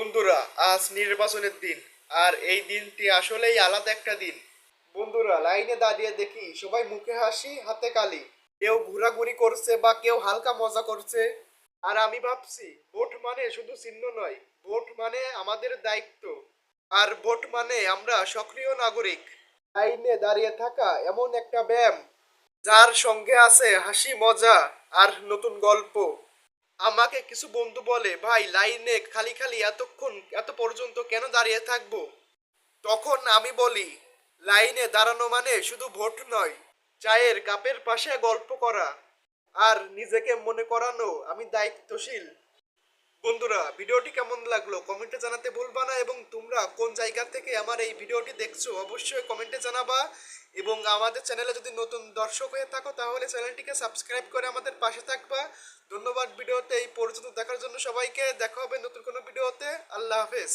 বন্ধুরা, আজ নির্বাচনের দিন, আর এই দিনটি আসলেই আলাদা একটা দিন। বন্ধুরা, লাইনে দাঁড়িয়ে দেখি, সবাই মুখে হাসি, হাতে কালি। কেউ ঘোরাঘুরি করছে বা কেউ হালকা মজা করছে। আর আমি ভাবছি, ভোট মানে শুধু চিহ্ন নয়, ভোট মানে আমাদের দায়িত্ব। আর ভোট মানে আমরা সক্রিয় নাগরিক। লাইনে দাঁড়িয়ে থাকা এমন একটা ব্যায়াম, যার সঙ্গে আছে হাসি, মজা, আর নতুন গল্প। আমাকে কিছু বন্ধু বলে, ভাই, লাইনে খালি খালি এতক্ষণ, এত পর্যন্ত কেন দাঁড়িয়ে থাকব? তখন আমি বলি, লাইনে দাঁড়ানো মানে শুধু ভোট নয়, চায়ের কাপের পাশে গল্প করা আর নিজেকে মনে করানো, আমি দায়িত্বশীল। বন্ধুরা, ভিডিওটি কেমন লাগল কমেন্টে জানাতে ভুলবা না এবং তোমরা কোন জায়গা থেকে আমার এই ভিডিওটি দেখছ অবশ্যই কমেন্টে জানাবা। এবং আমাদের চ্যানেলে যদি নতুন দর্শক হয়ে থাকো, তাহলে চ্যানেলটিকে সাবস্ক্রাইব করে আমাদের পাশে থাকবা। ধন্যবাদ ভিডিওতে এই পর্যন্ত দেখার জন্য সবাইকে। দেখা হবে নতুন কোনো ভিডিওতে। আল্লাহ হাফেজ।